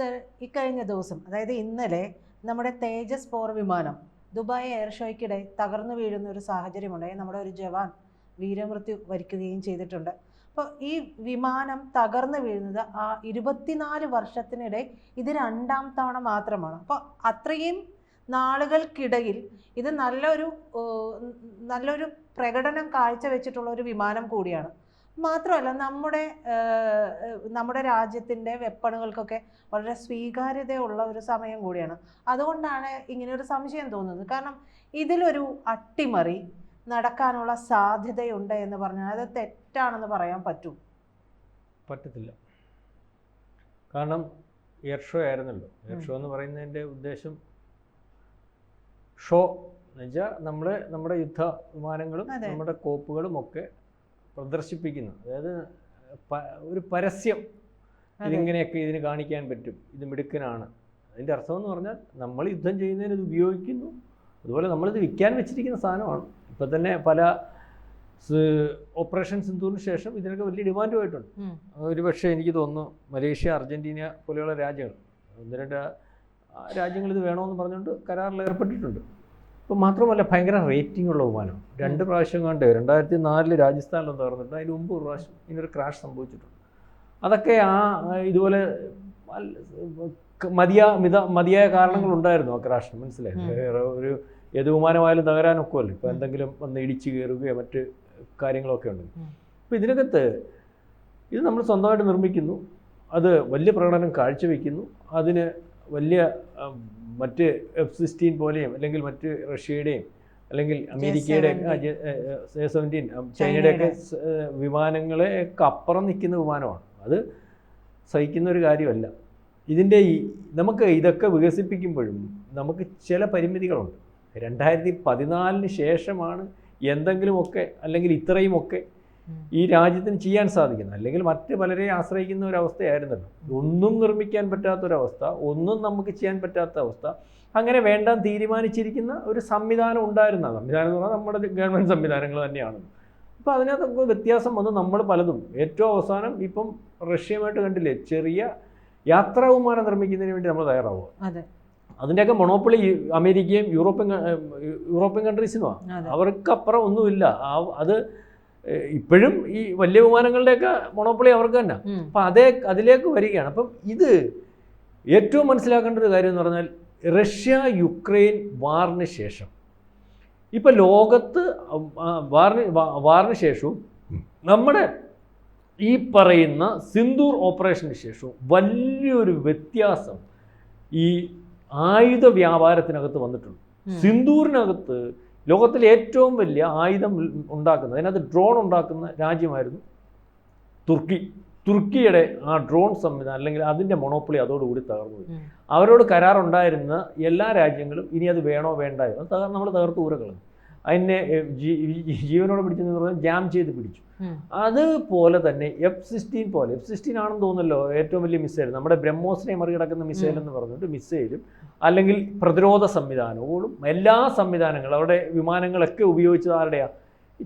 Sir ഇക്കഴിഞ്ഞ ദിവസം അതായത് ഇന്നലെ നമ്മുടെ തേജസ് പോർ വിമാനം ദുബായ് എയർ ഷോയ്ക്കിടെ തകർന്നു വീഴുന്ന ഒരു സാഹചര്യമുണ്ടായി നമ്മുടെ ഒരു ജവാൻ വീരമൃത്യു വരിക്കുകയും ചെയ്തിട്ടുണ്ട്. അപ്പോൾ ഈ വിമാനം തകർന്നു വീഴുന്നത് ആ ഇരുപത്തിനാല് വർഷത്തിനിടെ ഇത് രണ്ടാം തവണ മാത്രമാണ്. അപ്പോൾ അത്രയും നാളുകൾക്കിടയിൽ ഇത് നല്ലൊരു നല്ലൊരു പ്രകടനം കാഴ്ചവെച്ചിട്ടുള്ള ഒരു വിമാനം കൂടിയാണ്. മാത്രമല്ല നമ്മുടെ നമ്മുടെ രാജ്യത്തിന്റെ വെപ്പണുകൾക്കൊക്കെ വളരെ സ്വീകാര്യതയുള്ള ഒരു സമയം കൂടിയാണ്. അതുകൊണ്ടാണ് ഇങ്ങനെ ഒരു സംശയം തോന്നുന്നത്. കാരണം ഇതിലൊരു അട്ടിമറി നടക്കാനുള്ള സാധ്യതയുണ്ട് എന്ന് പറഞ്ഞാൽ അത് തെറ്റാണെന്ന് പറയാൻ പറ്റൂ. പറ്റത്തില്ല. കാരണം എയർ ഷോ ആയിരുന്നല്ലോ. എയർ ഷോ എന്ന് പറയുന്നതിന്റെ ഉദ്ദേശം ഷോ എന്ന് വെച്ചാൽ നമ്മൾ നമ്മുടെ യുദ്ധ വിമാനങ്ങളും നമ്മുടെ കോപ്പുകളും ഒക്കെ പ്രദർശിപ്പിക്കുന്നു. അതായത് ഒരു പരസ്യം. ഇതിങ്ങനെയൊക്കെ ഇതിന് കാണിക്കാൻ പറ്റും. ഇത് മിടുക്കനാണ്. അതിന്റെ അർത്ഥം എന്ന് പറഞ്ഞാൽ നമ്മൾ യുദ്ധം ചെയ്യുന്നതിന് ഇത് ഉപയോഗിക്കുന്നു. അതുപോലെ നമ്മളിത് വിൽക്കാൻ വെച്ചിരിക്കുന്ന സാധനമാണ്. ഇപ്പം തന്നെ പല ഓപ്പറേഷൻ സിന്ധുവിന് ശേഷം ഇതിനൊക്കെ വലിയ ഡിമാൻഡുമായിട്ടുണ്ട് ഒരുപക്ഷെ ഒരു പക്ഷേ എനിക്ക് തോന്നുന്നു മലേഷ്യ അർജന്റീന പോലെയുള്ള രാജ്യങ്ങൾ ഒന്ന് രണ്ട് രാജ്യങ്ങൾ ഇത് വേണമെന്ന് പറഞ്ഞുകൊണ്ട് കരാറിൽ ഏർപ്പെട്ടിട്ടുണ്ട്. ഇപ്പം മാത്രമല്ല ഭയങ്കര റേറ്റിംഗ് ഉള്ള വിമാനമാണ് രണ്ട് പ്രാവശ്യം കണ്ട് രണ്ടായിരത്തി നാലിൽ രാജസ്ഥാനിലും തകർന്നിട്ട് അതിന് മുമ്പ് ഒരു പ്രാവശ്യം ഇങ്ങനൊരു ക്രാഷ് സംഭവിച്ചിട്ടുണ്ട്. അതൊക്കെ ആ ഇതുപോലെ മതിയാ മിത മതിയായ കാരണങ്ങളുണ്ടായിരുന്നു ആ ക്രാഷിന് മനസ്സിലായി? ഒരു ഏത് വിമാനമായാലും തകരാനൊക്കുമല്ലോ ഇപ്പോൾ എന്തെങ്കിലും വന്ന് ഇടിച്ച് കയറുകയോ മറ്റ് കാര്യങ്ങളൊക്കെ ഉണ്ട് അപ്പം അപ്പോൾ ഇതിനകത്ത് ഇത് നമ്മൾ സ്വന്തമായിട്ട് നിർമ്മിക്കുന്നു. അത് വലിയ പ്രകടനം കാഴ്ചവെക്കുന്നു. അതിന് വലിയ മറ്റ് എഫ് സിക്സ്റ്റീൻ പോലെയും അല്ലെങ്കിൽ മറ്റ് റഷ്യയുടെയും അല്ലെങ്കിൽ അമേരിക്കയുടെ ജെ സെവന്റീൻ ചൈനയുടെയൊക്കെ സ്- വിമാനങ്ങളെ ഒക്കെ അപ്പുറം നിൽക്കുന്ന വിമാനമാണ്. അത് സഹിക്കുന്ന ഒരു കാര്യമല്ല. ഇതിന്റെ ഈ നമുക്ക് ഇതൊക്കെ വികസിപ്പിക്കുമ്പോഴും നമുക്ക് ചില പരിമിതികളുണ്ട്. രണ്ടായിരത്തി പതിനാലിന് ശേഷമാണ് എന്തെങ്കിലുമൊക്കെ അല്ലെങ്കിൽ ഇത്രയുമൊക്കെ. ഈ രാജ്യത്തിന് ചെയ്യാൻ സാധിക്കുന്നത് അല്ലെങ്കിൽ മറ്റ് പലരെ ആശ്രയിക്കുന്ന ഒരവസ്ഥയായിരുന്നല്ലോ ഒന്നും നിർമ്മിക്കാൻ പറ്റാത്ത പറ്റാത്തൊരവസ്ഥ ഒന്നും നമുക്ക് ചെയ്യാൻ പറ്റാത്ത അവസ്ഥ അങ്ങനെ വേണ്ടാൻ തീരുമാനിച്ചിരിക്കുന്ന ഒരു സംവിധാനം ഉണ്ടായിരുന്ന സംവിധാനം എന്ന് പറഞ്ഞാൽ നമ്മുടെ ഗവൺമെന്റ് സംവിധാനങ്ങൾ തന്നെയാണ്. അപ്പോൾ അതിനകത്തൊക്കെ വ്യത്യാസം വന്ന് നമ്മൾ പലതും. ഏറ്റവും അവസാനം ഇപ്പം റഷ്യയുമായിട്ട് കണ്ടില്ലേ ചെറിയ യാത്രാ വിമാനം നിർമ്മിക്കുന്നതിന് വേണ്ടി നമ്മൾ തയ്യാറാവുക. അതെ. അതിന്റെയൊക്കെ മൊണോപ്പൊളി അമേരിക്കയും യൂറോപ്യൻ യൂറോപ്യൻ കൺട്രീസിനുമാണ് അവർക്കപ്പുറം ഒന്നുമില്ല. അത് ഇപ്പോഴും ഈ വലിയ വിമാനങ്ങളുടെയൊക്കെ മൊണോപ്പൊളി അവർക്ക് തന്നെ. അപ്പം അതേ അതിലേക്ക് വരികയാണ്. അപ്പം ഇത് ഏറ്റവും മനസ്സിലാക്കേണ്ട ഒരു കാര്യം എന്ന് പറഞ്ഞാൽ റഷ്യ യുക്രൈൻ വാറിന് ശേഷം. ഇപ്പം ലോകത്ത് വാറിന് വാ- വാറിന് ശേഷവും നമ്മുടെ ഈ പറയുന്ന സിന്ദൂർ ഓപ്പറേഷന് ശേഷവും വലിയൊരു വ്യത്യാസം ഈ ആയുധ വ്യാപാരത്തിനകത്ത് വന്നിട്ടുണ്ട്. സിന്ദൂറിനകത്ത് ലോകത്തിലെ ഏറ്റവും വലിയ ആയുധം ഉണ്ടാക്കുന്നത് അതിനകത്ത് ഡ്രോൺ ഉണ്ടാക്കുന്ന രാജ്യമായിരുന്നു തുർക്കി. തുർക്കിയുടെ ആ ഡ്രോൺ സംവിധാനം അല്ലെങ്കിൽ അതിന്റെ മൊണോപ്പൊളി അതോടുകൂടി തകർന്നു. അവരോട് കരാറുണ്ടായിരുന്ന എല്ലാ രാജ്യങ്ങളും ഇനി അത് വേണോ വേണ്ടായോ? അത് നമ്മൾ തകർത്ത് ഊരകളഞ്ഞു അതിനെ ജീവനോട് പിടിച്ചെന്ന് പറഞ്ഞാൽ ജാം ചെയ്ത് പിടിച്ചു. അതുപോലെ തന്നെ എഫ് സിക്സ്റ്റീൻ പോലെ എഫ് സിക്സ്റ്റീൻ ആണെന്ന് തോന്നുന്നല്ലോ ഏറ്റവും വലിയ മിസൈൽ. നമ്മുടെ ബ്രഹ്മോസിനെ മറികടക്കുന്ന മിസൈൽ എന്ന് പറഞ്ഞിട്ട് മിസൈലും അല്ലെങ്കിൽ പ്രതിരോധ സംവിധാനങ്ങളും എല്ലാ സംവിധാനങ്ങളും അവിടെ വിമാനങ്ങളൊക്കെ ഉപയോഗിച്ചത് ആരുടെയാണ്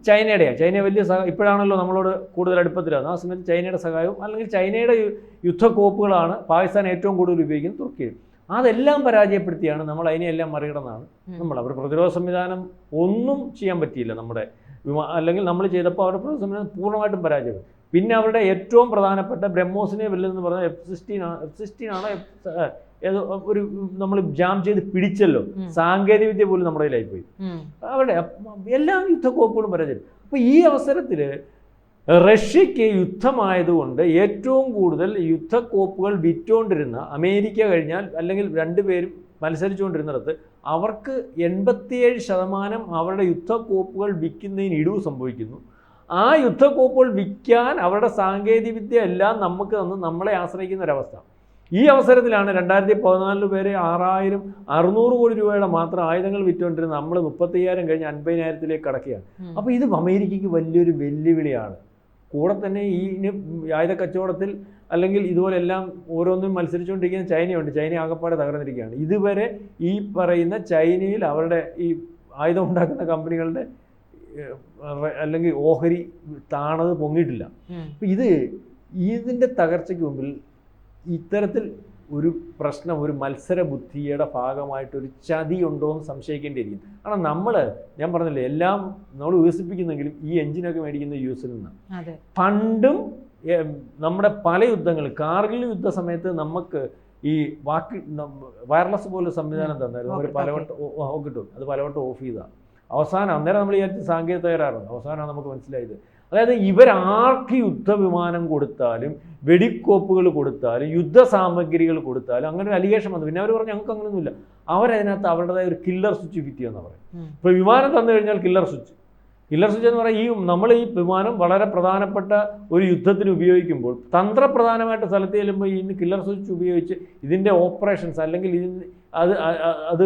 ചൈനയുടെയാണ് ചൈന വലിയ സഹ ഇപ്പോഴാണല്ലോ നമ്മളോട് കൂടുതൽ അടുപ്പത്തിലാണ് ആ സമയത്ത് ചൈനയുടെ സഹായവും അല്ലെങ്കിൽ ചൈനയുടെ യുദ്ധക്കോപ്പുകളാണ് പാകിസ്ഥാൻ ഏറ്റവും കൂടുതൽ ഉപയോഗിക്കുന്നത് തുർക്കിയിൽ. അതെല്ലാം പരാജയപ്പെടുത്തിയാണ് നമ്മൾ അതിനെയെല്ലാം മറികടന്നാണ്. നമ്മൾ അവർ പ്രതിരോധ സംവിധാനം ഒന്നും ചെയ്യാൻ പറ്റിയില്ല നമ്മുടെ വിമാ അല്ലെങ്കിൽ നമ്മൾ ചെയ്തപ്പോൾ അവരുടെ പ്രതിരോധ സംവിധാനം പൂർണമായിട്ടും പരാജയപ്പെട്ടു പിന്നെ അവരുടെ ഏറ്റവും പ്രധാനപ്പെട്ട ബ്രഹ്മോസിനെ വെല്ലെന്ന് പറഞ്ഞാൽ എഫ് സിക്സ്റ്റീൻ ആണ് എഫ് സിക്സ്റ്റീൻ ആണോ ഏതോ ഒരു നമ്മൾ ജാം ചെയ്ത് പിടിച്ചല്ലോ. സാങ്കേതിക വിദ്യ പോലും നമ്മുടെ കയ്യിലായിപ്പോയി. അവരുടെ എല്ലാ യുദ്ധക്കോപ്പുകളും പരാജയം അപ്പോൾ ഈ അവസരത്തിൽ റഷ്യക്ക് യുദ്ധമായതുകൊണ്ട് ഏറ്റവും കൂടുതൽ യുദ്ധക്കോപ്പുകൾ വിറ്റുകൊണ്ടിരുന്ന അമേരിക്ക കഴിഞ്ഞാൽ അല്ലെങ്കിൽ രണ്ടുപേരും മത്സരിച്ചുകൊണ്ടിരുന്നിടത്ത് അവർക്ക് എൺപത്തിയേഴ് ശതമാനം അവരുടെ യുദ്ധക്കോപ്പുകൾ വിൽക്കുന്നതിന് ഇടിവ് സംഭവിക്കുന്നു. ആ യുദ്ധക്കോപ്പുകൾ വിൽക്കാൻ അവരുടെ സാങ്കേതികവിദ്യ എല്ലാം നമുക്ക് തന്ന് നമ്മളെ ആശ്രയിക്കുന്ന ഒരവസ്ഥ ഈ അവസരത്തിലാണ് രണ്ടായിരത്തി പതിനാലിന് പേരെ ആറായിരം അറുന്നൂറ് കോടി രൂപയുടെ മാത്രം ആയുധങ്ങൾ വിറ്റുകൊണ്ടിരുന്ന നമ്മൾ മുപ്പത്തയ്യായിരം കഴിഞ്ഞ് അൻപതിനായിരത്തിലേക്ക് കടക്കുകയാണ്. അപ്പോൾ ഇത് അമേരിക്കയ്ക്ക് വലിയൊരു വെല്ലുവിളിയാണ്. കൂടെ തന്നെ ഈ ആയുധ കച്ചവടത്തിൽ അല്ലെങ്കിൽ ഇതുപോലെല്ലാം ഓരോന്നും മത്സരിച്ചുകൊണ്ടിരിക്കുന്ന ചൈനയുണ്ട്. ചൈന ആകപ്പാടെ തകർന്നിരിക്കുകയാണ്. ഇതുവരെ ഈ പറയുന്ന ചൈനയിൽ അവരുടെ ഈ ആയുധം ഉണ്ടാക്കുന്ന കമ്പനികളുടെ അല്ലെങ്കിൽ ഓഹരി താണത് പൊങ്ങിയിട്ടില്ല. ഇത് ഇതിന്റെ തകർച്ചയ്ക്ക് മുമ്പിൽ ഇത്തരത്തിൽ ഒരു പ്രശ്നം ഒരു മത്സര ബുദ്ധിയുടെ ഭാഗമായിട്ട് ഒരു ചതി ഉണ്ടോ എന്ന് സംശയിക്കേണ്ടിയിരിക്കും കാരണം നമ്മൾ ഞാൻ പറഞ്ഞില്ലേ എല്ലാം നമ്മൾ വികസിപ്പിക്കുന്നെങ്കിലും ഈ എഞ്ചിനൊക്കെ മേടിക്കുന്ന യൂസിൽ നിന്ന് നിന്നാണ് പണ്ടും നമ്മുടെ പല യുദ്ധങ്ങൾ കാർഗിൽ യുദ്ധ സമയത്ത് നമുക്ക് ഈ വാക്കി വയർലെസ് പോലെ സംവിധാനം തന്നായിരുന്നു അവർ പലവട്ടം കിട്ടും അത് പലവട്ടം ഓഫ് ചെയ്താണ് അവസാനം അന്നേരം നമ്മൾ വിചാരിച്ച് സാങ്കേതിക തകരാറുണ്ട് അവസാനമാണ് നമുക്ക് മനസ്സിലായത് അതായത് ഇവരാർക്ക് യുദ്ധവിമാനം കൊടുത്താലും വെടിക്കോപ്പുകൾ കൊടുത്താലും യുദ്ധ സാമഗ്രികൾ കൊടുത്താലും അങ്ങനെ ഒരു അലിഗേഷൻ വന്നു. പിന്നെ അവർ പറഞ്ഞു ഞങ്ങൾക്ക് അങ്ങനെയൊന്നുമില്ല അവരതിനകത്ത് അവരുടേതായ ഒരു കില്ലർ സ്വിച്ച് ഫിറ്റ് ചെയ്യുന്ന പറയും. ഇപ്പോൾ വിമാനം തന്നു കഴിഞ്ഞാൽ കില്ലർ സ്വിച്ച് കില്ലർ സ്വിച്ച് എന്ന് പറഞ്ഞാൽ ഈ നമ്മൾ ഈ വിമാനം വളരെ പ്രധാനപ്പെട്ട ഒരു യുദ്ധത്തിന് ഉപയോഗിക്കുമ്പോൾ തന്ത്രപ്രധാനമായിട്ട് സ്ഥലത്ത് ചെല്ലുമ്പോൾ ഈ കില്ലർ സ്വിച്ച് ഉപയോഗിച്ച് ഇതിന്റെ ഓപ്പറേഷൻസ് അല്ലെങ്കിൽ ഇതിന് അത് അത്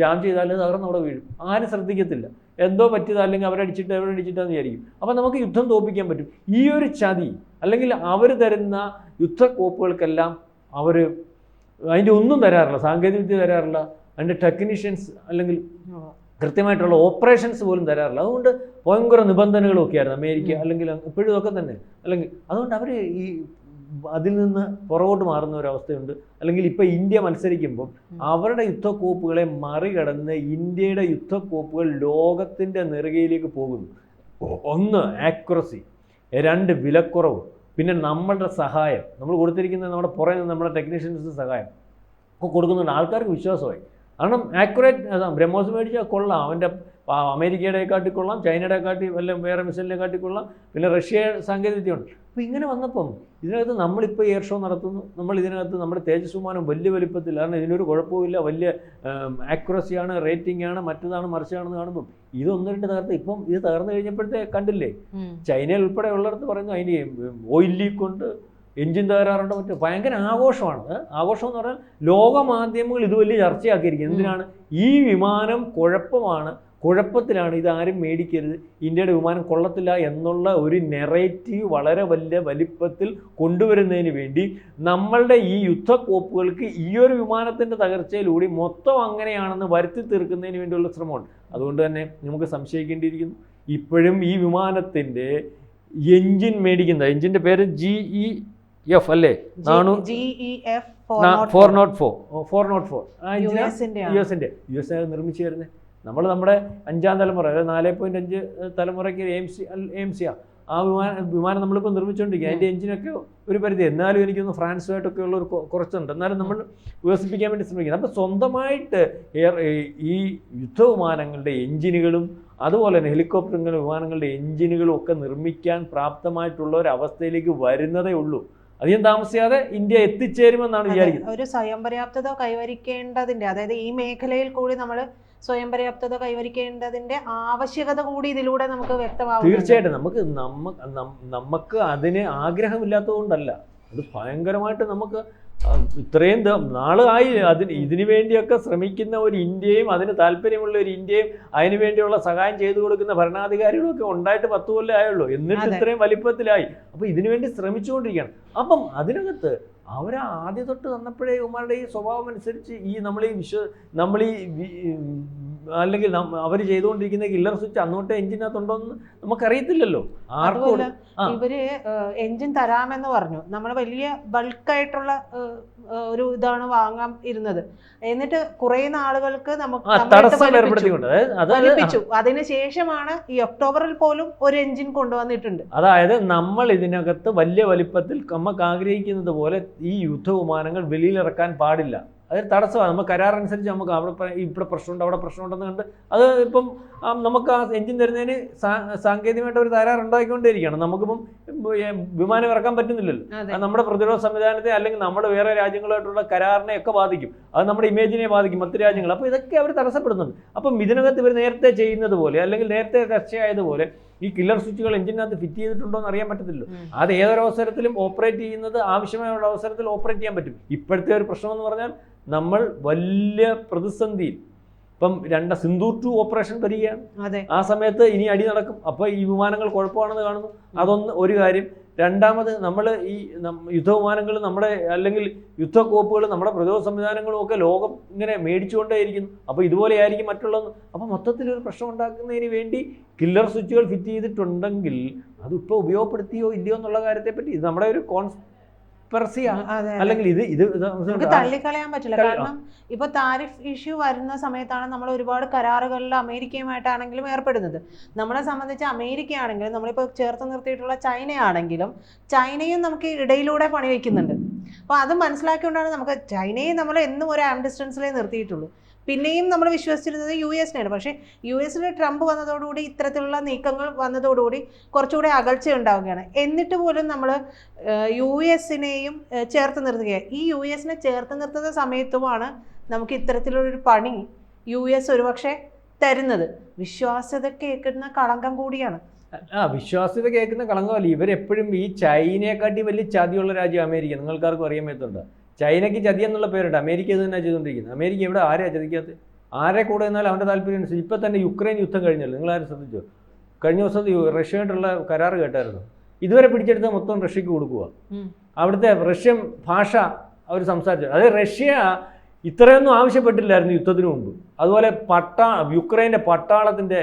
ജാം ചെയ്താൽ അത് തകർന്ന് അവിടെ വീഴും. ആരും ശ്രദ്ധിക്കത്തില്ല. എന്തോ പറ്റിയത് അല്ലെങ്കിൽ അവരടിച്ചിട്ട് അവരടിച്ചിട്ടാന്ന് വിചാരിക്കും. അപ്പോൾ നമുക്ക് യുദ്ധം തോൽപ്പിക്കാൻ പറ്റും. ഈ ഒരു ചതി അല്ലെങ്കിൽ അവർ തരുന്ന യുദ്ധക്കോപ്പുകൾക്കെല്ലാം അവർ അതിന്റെ ഒന്നും തരാറില്ല സാങ്കേതികവിദ്യ തരാറില്ല അതിന്റെ ടെക്നീഷ്യൻസ് അല്ലെങ്കിൽ. കൃത്യമായിട്ടുള്ള ഓപ്പറേഷൻസ് പോലും തരാറില്ല. അതുകൊണ്ട് ഭയങ്കര നിബന്ധനകളൊക്കെ ആയിരുന്നു അമേരിക്ക അല്ലെങ്കിൽ ഇപ്പോഴും ഒക്കെ തന്നെ. അല്ലെങ്കിൽ അതുകൊണ്ട് അവർ ഈ അതിൽ നിന്ന് പുറകോട്ട് മാറുന്ന ഒരു അവസ്ഥയുണ്ട് അല്ലെങ്കിൽ ഇപ്പോൾ ഇന്ത്യ മത്സരിക്കുമ്പോൾ അവരുടെ യുദ്ധക്കോപ്പുകളെ മറികടന്ന് ഇന്ത്യയുടെ യുദ്ധക്കോപ്പുകൾ ലോകത്തിന്റെ നെറുകയിലേക്ക് പോകുന്നു. ഒന്ന് ആക്യുറസി രണ്ട് വിലക്കുറവ്. പിന്നെ നമ്മളുടെ സഹായം. നമ്മൾ കൊടുത്തിരിക്കുന്നത് നമ്മുടെ പുറമെ നിന്ന് നമ്മുടെ ടെക്നീഷ്യൻസിന് സഹായം. ഒക്കെ കൊടുക്കുന്നുണ്ട്. ആൾക്കാർക്ക് വിശ്വാസമായി. കാരണം ആക്യുറേറ്റ് ബ്രഹ്മോസ് മേടിച്ചാൽ കൊള്ളാം. അവന്റെ അമേരിക്കയുടെ കാട്ടിക്കൊള്ളാം ചൈനയുടെ കാട്ടി വല്ല വേറെ മിസൈലിനെ കാട്ടിക്കൊള്ളാം പിന്നെ റഷ്യ സാങ്കേതികതയുണ്ട് അപ്പോൾ ഇങ്ങനെ വന്നപ്പം ഇതിനകത്ത് നമ്മളിപ്പോൾ എയർ ഷോ നടത്തുന്നു നമ്മൾ ഇതിനകത്ത് നമ്മുടെ തേജസ് വിമാനം വലിയ വലിപ്പത്തിൽ കാരണം ഇതിനൊരു കുഴപ്പമില്ല വലിയ ആക്യുറസിയാണ് റേറ്റിംഗ് ആണ് മറ്റതാണ് മറിച്ചാണെന്ന് കാണുമ്പം ഇതൊന്നും രണ്ട് തകർത്ത് ഇപ്പം ഇത് തകർന്നു കഴിഞ്ഞപ്പോഴത്തെ കണ്ടില്ലേ. ചൈനയിൽ ഉൾപ്പെടെ ഉള്ളിടത്ത് പറയുന്നു അതിന് ഓയിൽ ലീക്ക് കൊണ്ട് എഞ്ചിൻ തകരാറുണ്ട് മറ്റു ഭയങ്കര ആഘോഷമാണ്. ആഘോഷം എന്ന് പറഞ്ഞാൽ ലോകമാധ്യമങ്ങൾ ഇത് വലിയ ചർച്ചയാക്കിയിരിക്കും എന്തിനാണ്? ഈ വിമാനം കുഴപ്പമാണ് കുഴപ്പത്തിലാണ് ഇതാരും മേടിക്കരുത്. ഇന്ത്യയുടെ വിമാനം കൊള്ളത്തില്ല എന്നുള്ള ഒരു നെറേറ്റീവ് വളരെ വലിയ വലിപ്പത്തിൽ കൊണ്ടുവരുന്നതിന് വേണ്ടി നമ്മളുടെ ഈ യുദ്ധക്കോപ്പുകൾക്ക് ഈ ഒരു വിമാനത്തിന്റെ തകർച്ചയിലൂടെ മൊത്തം അങ്ങനെയാണെന്ന് വരുത്തി തീർക്കുന്നതിന് വേണ്ടിയുള്ള ശ്രമമുണ്ട്. അതുകൊണ്ട് തന്നെ നമുക്ക് സംശയിക്കേണ്ടിയിരിക്കുന്നു. ഇപ്പോഴും ഈ വിമാനത്തിന്റെ എൻജിൻ മേടിക്കുന്ന എൻജിന്റെ പേര് ജി ഇ എഫ് അല്ലേ? Four nought four four nought four U എസിന്റെ യു എസ് നിർമ്മിച്ചു വരുന്നത് നമ്മൾ നമ്മുടെ അഞ്ചാം തലമുറ അതായത് നാല് പോയിന്റ് അഞ്ച് തലമുറയ്ക്ക് എം സി എം സിയാണ് ആ. വിമാനം വിമാനം നമ്മളിപ്പോൾ നിർമ്മിച്ചുകൊണ്ടിരിക്കുക അതിന്റെ എഞ്ചിനൊക്കെ ഒരു പരിധി. എന്നാലും എനിക്കൊന്ന് ഫ്രാൻസുമായിട്ടൊക്കെ ഉള്ള ഒരു കുറച്ചുണ്ട്. എന്നാലും നമ്മൾ വികസിപ്പിക്കാൻ വേണ്ടി ശ്രമിക്കുന്നത് അപ്പോൾ സ്വന്തമായിട്ട് എയർ ഈ യുദ്ധവിമാനങ്ങളുടെ എഞ്ചിനുകളും അതുപോലെ തന്നെ ഹെലികോപ്റ്ററുകളും വിമാനങ്ങളുടെ എഞ്ചിനുകളും ഒക്കെ നിർമ്മിക്കാൻ പ്രാപ്തമായിട്ടുള്ള ഒരു അവസ്ഥയിലേക്ക് വരുന്നതേ ഉള്ളൂ. അധികം താമസിയാതെ ഇന്ത്യ എത്തിച്ചേരുമെന്നാണ് വിചാരിക്കുന്നത്. ഒരു സ്വയം പര്യാപ്തത കൈവരിക്കേണ്ടതിന്റെ അതായത് ഈ മേഖലയിൽ കൂടി നമ്മൾ സ്വയം പര്യാപ്തത കൈവരിക്കേണ്ടതിന്റെ ആവശ്യകത കൂടി ഇതിലൂടെ നമുക്ക് വ്യക്തമാവും തീർച്ചയായിട്ടും. നമുക്ക് നമുക്ക് അതിന് ആഗ്രഹമില്ലാത്തതുകൊണ്ടല്ല. അത് ഭയങ്കരമായിട്ട് നമുക്ക് ഇത്രയും നാളായി അതിന് ഇതിനു വേണ്ടിയൊക്കെ ശ്രമിക്കുന്ന ഒരു ഇന്ത്യയും അതിന് താല്പര്യമുള്ള ഒരു ഇന്ത്യയും അതിനു വേണ്ടിയുള്ള സഹായം ചെയ്തു കൊടുക്കുന്ന ഭരണാധികാരികളൊക്കെ ഉണ്ടായിട്ട് പത്ത് കൊല്ലം ആയുള്ളൂ. എന്നിട്ട്. ഇത്രയും വലിപ്പത്തിലായി. അപ്പോൾ ഇതിനു വേണ്ടി ശ്രമിച്ചുകൊണ്ടിരിക്കുകയാണ്. അപ്പം അതിനകത്ത് അവർ ആദ്യ തൊട്ട് തന്നപ്പോഴേ ഇവന്മാരുടെ ഈ സ്വഭാവം അനുസരിച്ച് ഈ നമ്മൾ ഈ വിശ്വ നമ്മൾ ഈ അല്ലെങ്കിൽ അവർ ചെയ്തുകൊണ്ടിരിക്കുന്ന കില്ലർ സ്വിച്ച് അന്നോട്ടെ എഞ്ചിനകത്തുണ്ടോയെന്ന് നമുക്കറിയത്തില്ലല്ലോ. ആർക്കും. ഇവർ എഞ്ചിൻ തരാമെന്ന് പറഞ്ഞു. നമ്മൾ വലിയ ബൾക്കായിട്ടുള്ള ഒരു ഇതാണ് വാങ്ങാൻ ഇരുന്നത്. എന്നിട്ട് കുറെ നാളുകൾക്ക് നമുക്ക് അതിനുശേഷമാണ് ഈ ഒക്ടോബറിൽ പോലും ഒരു എഞ്ചിൻ കൊണ്ടുവന്നിട്ടുണ്ട്. അതായത് നമ്മൾ ഇതിനകത്ത് വലിയ വലിപ്പത്തിൽ നമുക്ക് ആഗ്രഹിക്കുന്നത് പോലെ ഈ യുദ്ധവിമാനങ്ങൾ വെളിയിലിറക്കാൻ പാടില്ല. അതൊരു തടസ്സമാണ്. നമ്മൾ കരാറനുസരിച്ച് നമുക്ക് അവിടെ ഇവിടെ പ്രശ്നമുണ്ട് അവിടെ പ്രശ്നമുണ്ടെന്ന് കണ്ട് അത് ഇപ്പം നമുക്ക് ആ എഞ്ചിൻ തരുന്നതിന് സാ- സാങ്കേതികമായിട്ട് ഒരു തകരാറ് ഉണ്ടായിക്കൊണ്ടേയിരിക്കുകയാണ്. നമുക്കിപ്പം വിമാനം ഇറക്കാൻ പറ്റുന്നില്ലല്ലോ. അത്. നമ്മുടെ പ്രതിരോധ സംവിധാനത്തെ അല്ലെങ്കിൽ നമ്മുടെ വേറെ രാജ്യങ്ങളുമായിട്ടുള്ള കരാറിനെ ഒക്കെ ബാധിക്കും. അത് നമ്മുടെ ഇമേജിനെ ബാധിക്കും മറ്റു രാജ്യങ്ങൾ അപ്പോൾ ഇതൊക്കെ അവർ തടസ്സപ്പെടുന്നുണ്ട്. അപ്പം ഇതിനകത്ത് ഇവർ നേരത്തെ ചെയ്യുന്നത് പോലെ അല്ലെങ്കിൽ നേരത്തെ ചർച്ചയായതുപോലെ ഈ കില്ലർ സ്വിച്ചുകൾ എഞ്ചിനകത്ത് ഫിറ്റ് ചെയ്തിട്ടുണ്ടോ എന്ന് അറിയാൻ പറ്റത്തില്ല അത് ഏതൊരു അവസരത്തിലും ഓപ്പറേറ്റ് ചെയ്യുന്നത് ആവശ്യമായുള്ള അവസരത്തിൽ ഓപ്പറേറ്റ് ചെയ്യാൻ പറ്റും. ഇപ്പോഴത്തെ ഒരു പ്രശ്നം എന്ന് പറഞ്ഞാൽ നമ്മൾ വലിയ പ്രതിസന്ധിയിൽ ഇപ്പം രണ്ട സിന്ദൂർ ടു ഓപ്പറേഷൻ വരികയാണ്. ആ സമയത്ത് ഇനി അടി നടക്കും. അപ്പോൾ ഈ വിമാനങ്ങൾ കുഴപ്പമാണെന്ന് കാണുന്നു. അതൊന്ന് ഒരു കാര്യം. രണ്ടാമത് നമ്മൾ ഈ യുദ്ധവിമാനങ്ങൾ നമ്മുടെ അല്ലെങ്കിൽ യുദ്ധക്കോപ്പുകൾ നമ്മുടെ പ്രതിരോധ സംവിധാനങ്ങളും ഒക്കെ ലോകം ഇങ്ങനെ മേടിച്ചുകൊണ്ടേയിരിക്കുന്നു. അപ്പോൾ ഇതുപോലെ ആയിരിക്കും മറ്റുള്ളത് അപ്പോൾ മൊത്തത്തിൽ ഒരു പ്രശ്നം ഉണ്ടാക്കുന്നതിന് വേണ്ടി കില്ലർ സ്വിച്ചുകൾ ഫിറ്റ് ചെയ്തിട്ടുണ്ടെങ്കിൽ അതിപ്പോൾ ഉപയോഗപ്പെടുത്തിയോ ഇല്ലയോ എന്നുള്ള കാര്യത്തെപ്പറ്റി ഇത് നമ്മുടെ ഒരു കോൺസ് പെർസിയ. അതെ അല്ലെങ്കിൽ ഇത് ഇത് നമുക്ക് തള്ളിക്കളയാൻ പറ്റില്ല. കാരണം ഇപ്പൊ താരിഫ് ഇഷ്യൂ വരുന്ന സമയത്താണ് നമ്മൾ ഒരുപാട് കരാറുകളിൽ അമേരിക്കയുമായിട്ടാണെങ്കിലും ഏർപ്പെടുന്നത്. നമ്മളെ സംബന്ധിച്ച് അമേരിക്കയാണെങ്കിലും നമ്മളിപ്പോൾ ചേർത്ത് നിർത്തിയിട്ടുള്ള ചൈനയാണെങ്കിലും ചൈനയും നമുക്ക് ഇടയിലൂടെ പണി വയ്ക്കുന്നുണ്ട് അപ്പോൾ അത് മനസ്സിലാക്കിക്കൊണ്ടാണ് നമുക്ക് ചൈനയെ നമ്മൾ എന്നും ഒരു ആം ഡിസ്റ്റൻസിലേ നിർത്തിയിട്ടുള്ളൂ. പിന്നെയും നമ്മൾ വിശ്വസിച്ചിരുന്നത് യു എസിനെയാണ്. പക്ഷേ യു എസിൽ ട്രംപ് വന്നതോടുകൂടി ഇത്തരത്തിലുള്ള നീക്കങ്ങൾ വന്നതോടുകൂടി കുറച്ചുകൂടി അകൽച്ച ഉണ്ടാവുകയാണ്. എന്നിട്ട് പോലും നമ്മൾ യു എസിനെയും ചേർത്ത് നിർത്തുകയാണ്. ഈ യു എസിനെ ചേർത്ത് നിർത്തുന്ന സമയത്തുമാണ് നമുക്ക് ഇത്തരത്തിലുള്ളൊരു പണി യു എസ് ഒരുപക്ഷെ തരുന്നത്. വിശ്വാസ്യത കേൾക്കുന്ന കളങ്കം കൂടിയാണ്. ആ വിശ്വാസ്യത കേൾക്കുന്ന കളങ്കമല്ല. ഇവരെപ്പോഴും ഈ ചൈനയെക്കാട്ടി വലിയ ചതിയുള്ള രാജ്യം അമേരിക്ക. നിങ്ങൾക്കാർക്കും അറിയാൻ പറ്റുന്നുണ്ട് ചൈനയ്ക്ക് ചതി എന്നുള്ള പേരുണ്ട് അമേരിക്ക ഇത് തന്നെ ചെയ്തുകൊണ്ടിരിക്കുന്നത് അമേരിക്ക ഇവിടെ ആരെയാ ചതിക്കാത്തത് ആരെ കൂടെ എന്നാൽ അവന്റെ താല്പര്യം അനുസരിച്ച്. ഇപ്പം തന്നെ യുക്രൈൻ യുദ്ധം കഴിഞ്ഞല്ലോ. നിങ്ങളാരും ശ്രദ്ധിച്ചോ? കഴിഞ്ഞ ദിവസം റഷ്യയായിട്ടുള്ള കരാർ കേട്ടായിരുന്നു. ഇതുവരെ പിടിച്ചെടുത്ത മൊത്തം റഷ്യക്ക് കൊടുക്കുക. അവിടുത്തെ റഷ്യൻ ഭാഷ അവർ സംസാരിച്ചു. അതായത് റഷ്യ ഇത്രയൊന്നും ആവശ്യപ്പെട്ടില്ലായിരുന്നു യുദ്ധത്തിന് മുമ്പ്. അതുപോലെ പട്ടാ യുക്രൈന്റെ പട്ടാളത്തിന്റെ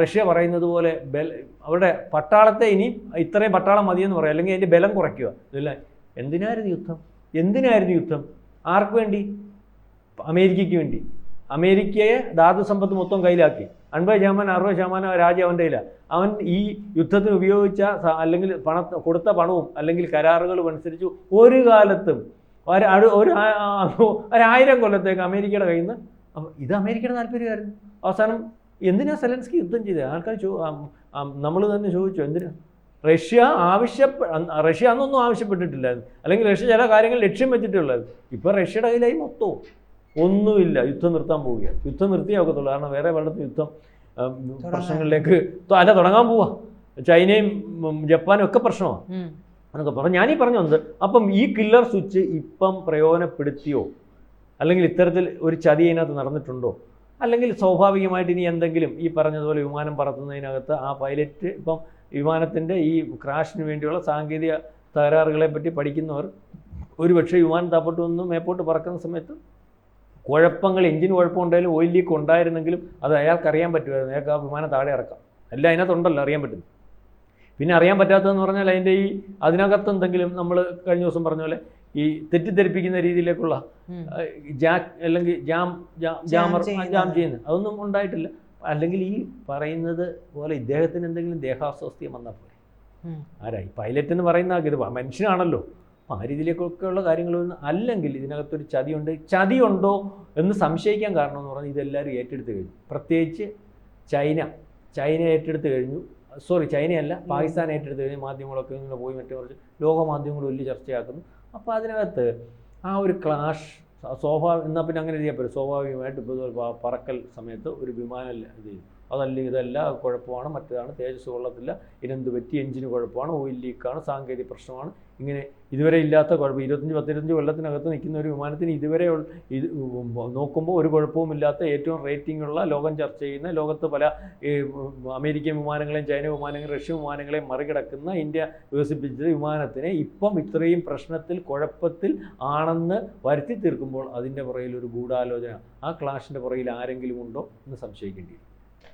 റഷ്യ പറയുന്നത് പോലെ ബല അവരുടെ പട്ടാളത്തെ ഇനി ഇത്രയും പട്ടാളം മതിയെന്ന് പറയാം. അല്ലെങ്കിൽ അതിന്റെ ബലം കുറയ്ക്കുക. ഇതല്ല എന്തിനായിരുന്നു യുദ്ധം? എന്തിനായിരുന്നു യുദ്ധം? ആർക്ക് വേണ്ടി? അമേരിക്കയ്ക്ക് വേണ്ടി. അമേരിക്കയെ ധാതു സമ്പത്ത് മൊത്തം കയ്യിലാക്കി. അൻപത് ശതമാനം അറുപത് ശതമാനം രാജ്യം അവന്റെ കയ്യിലാണ് അവൻ ഈ യുദ്ധത്തിന് ഉപയോഗിച്ച അല്ലെങ്കിൽ പണ കൊടുത്ത പണവും അല്ലെങ്കിൽ കരാറുകളും അനുസരിച്ച് ഒരു കാലത്തും ഒരു ഒരു ഒരായിരം കൊല്ലത്തേക്ക് അമേരിക്കയുടെ കയ്യിൽ നിന്ന് ഇത് അമേരിക്കയുടെ താല്പര്യമായിരുന്നു. അവസാനം എന്തിനാ സെലൻസ്കി യുദ്ധം ചെയ്തത് ആൾക്കാർ നമ്മൾ തന്നെ ചോദിച്ചു എന്തിനാ? റഷ്യ ആവശ്യപ്പെ റഷ്യ അന്നൊന്നും ആവശ്യപ്പെട്ടിട്ടില്ലായിരുന്നു അല്ലെങ്കിൽ റഷ്യ ചില കാര്യങ്ങൾ ലക്ഷ്യം വെച്ചിട്ടുള്ളത്. ഇപ്പോൾ റഷ്യയുടെ കയ്യിലായി മൊത്തവും. ഒന്നുമില്ല. യുദ്ധം നിർത്താൻ പോവുകയാണ്. യുദ്ധം നിർത്തിയേ ഒക്കത്തുള്ളൂ കാരണം വേറെ വേണ്ടത്തെ യുദ്ധം പ്രശ്നങ്ങളിലേക്ക് അല്ല തുടങ്ങാൻ പോവാ. ചൈനയും ജപ്പാനും ഒക്കെ പ്രശ്നമാണ് അതൊക്കെ എന്നൊക്കെ പറഞ്ഞു ഞാനീ പറഞ്ഞു വന്നത് അപ്പം ഈ കില്ലർ സ്വിച്ച് ഇപ്പം പ്രയോജനപ്പെടുത്തിയോ? അല്ലെങ്കിൽ ഇത്തരത്തിൽ ഒരു ചതി അതിനകത്ത് നടന്നിട്ടുണ്ടോ? അല്ലെങ്കിൽ സ്വാഭാവികമായിട്ട് ഇനി എന്തെങ്കിലും ഈ പറഞ്ഞതുപോലെ വിമാനം പറത്തുന്നതിനകത്ത് ആ പൈലറ്റ് ഇപ്പം വിമാനത്തിന്റെ ഈ ക്രാഷിന് വേണ്ടിയുള്ള സാങ്കേതിക തകരാറുകളെ പറ്റി പഠിക്കുന്നവർ ഒരുപക്ഷെ വിമാനം താപ്പോട്ട് വന്ന് മേപ്പോട്ട് പറക്കുന്ന സമയത്ത് കുഴപ്പങ്ങൾ എഞ്ചിൻ കുഴപ്പമുണ്ടായാലും ഓയിൽ ലീക്ക് ഉണ്ടായിരുന്നെങ്കിലും അത് അയാൾക്കറിയാൻ പറ്റുമായിരുന്നു. അയാൾക്ക് ആ വിമാനം താഴെ ഇറക്കാം. എല്ലാം അതിനകത്തുണ്ടല്ലോ അറിയാൻ പറ്റുന്നു പിന്നെ അറിയാൻ പറ്റാത്തതെന്ന് പറഞ്ഞാൽ അതിന്റെ ഈ അതിനകത്ത് എന്തെങ്കിലും നമ്മൾ കഴിഞ്ഞ ദിവസം പറഞ്ഞ പോലെ ഈ തെറ്റിദ്ധരിപ്പിക്കുന്ന രീതിയിലേക്കുള്ള ജാക്ക് അല്ലെങ്കിൽ ജാം ജാം ജാമർ ജാം ചെയ്യുന്നത് അതൊന്നും ഉണ്ടായിട്ടില്ല. അല്ലെങ്കിൽ ഈ പറയുന്നത് പോലെ ഇദ്ദേഹത്തിന് എന്തെങ്കിലും ദേഹാസ്വാസ്ഥ്യം വന്നാൽ പോലെ ഉം. ആരായി പൈലറ്റ് എന്ന് പറയുന്ന ഇത് മനുഷ്യനാണല്ലോ. അപ്പം ആ രീതിയിലേക്കൊക്കെയുള്ള കാര്യങ്ങളൊന്നും അല്ലെങ്കിൽ ഇതിനകത്തൊരു ചതിയുണ്ട്. ചതിയുണ്ടോ എന്ന് സംശയിക്കാൻ കാരണം എന്ന് പറഞ്ഞാൽ ഇതെല്ലാവരും ഏറ്റെടുത്ത് കഴിഞ്ഞു. പ്രത്യേകിച്ച് ചൈന. ചൈന ഏറ്റെടുത്ത് കഴിഞ്ഞു. സോറി ചൈനയല്ല പാകിസ്ഥാൻ ഏറ്റെടുത്ത് കഴിഞ്ഞു. മാധ്യമങ്ങളൊക്കെ ഇങ്ങനെ പോയി മറ്റേ കുറച്ച് ലോക മാധ്യമങ്ങൾ വലിയ ചർച്ചയാക്കുന്നു. അപ്പോൾ അതിനകത്ത് ആ ഒരു ക്ലാഷ് സ്വാഭാവിക എന്നാൽ പിന്നെ അങ്ങനെ ചെയ്യാൻ പറ്റും സ്വാഭാവികമായിട്ട് ഇപ്പോൾ പറക്കൽ സമയത്ത് ഒരു വിമാനം ഇത് ചെയ്യും അതല്ല ഇതല്ല കുഴപ്പമാണ് മറ്റേതാണ് തേജസ് കൊള്ളത്തില്ല ഇതിനെന്ത് പറ്റി എഞ്ചിന് കുഴപ്പമാണ് ഓയിൽ ലീക്കാണ് സാങ്കേതിക പ്രശ്നമാണ് ഇങ്ങനെ ഇതുവരെ ഇല്ലാത്ത കുഴപ്പം ഇരുപത്തഞ്ച് പത്തിരുപത്തഞ്ച് കൊല്ലത്തിനകത്ത് നിൽക്കുന്ന ഒരു വിമാനത്തിന് ഇതുവരെ ഇത് നോക്കുമ്പോൾ ഒരു കുഴപ്പവുമില്ലാത്ത ഏറ്റവും റേറ്റിംഗ് ഉള്ള ലോകം ചർച്ച ചെയ്യുന്ന ലോകത്ത് പല അമേരിക്കൻ വിമാനങ്ങളെയും ചൈന വിമാനങ്ങളെയും റഷ്യ വിമാനങ്ങളെയും മറികടക്കുന്ന ഇന്ത്യ വികസിപ്പിച്ച വിമാനത്തിനെ ഇപ്പം ഇത്രയും പ്രശ്നത്തിൽ കുഴപ്പത്തിൽ ആണെന്ന് വരുത്തി തീർക്കുമ്പോൾ അതിന്റെ പുറകിൽ ഒരു ഗൂഢാലോചന ആ ക്ലാഷിന്റെ പുറകിൽ ആരെങ്കിലും ഉണ്ടോ എന്ന് സംശയിക്കേണ്ടി വരും.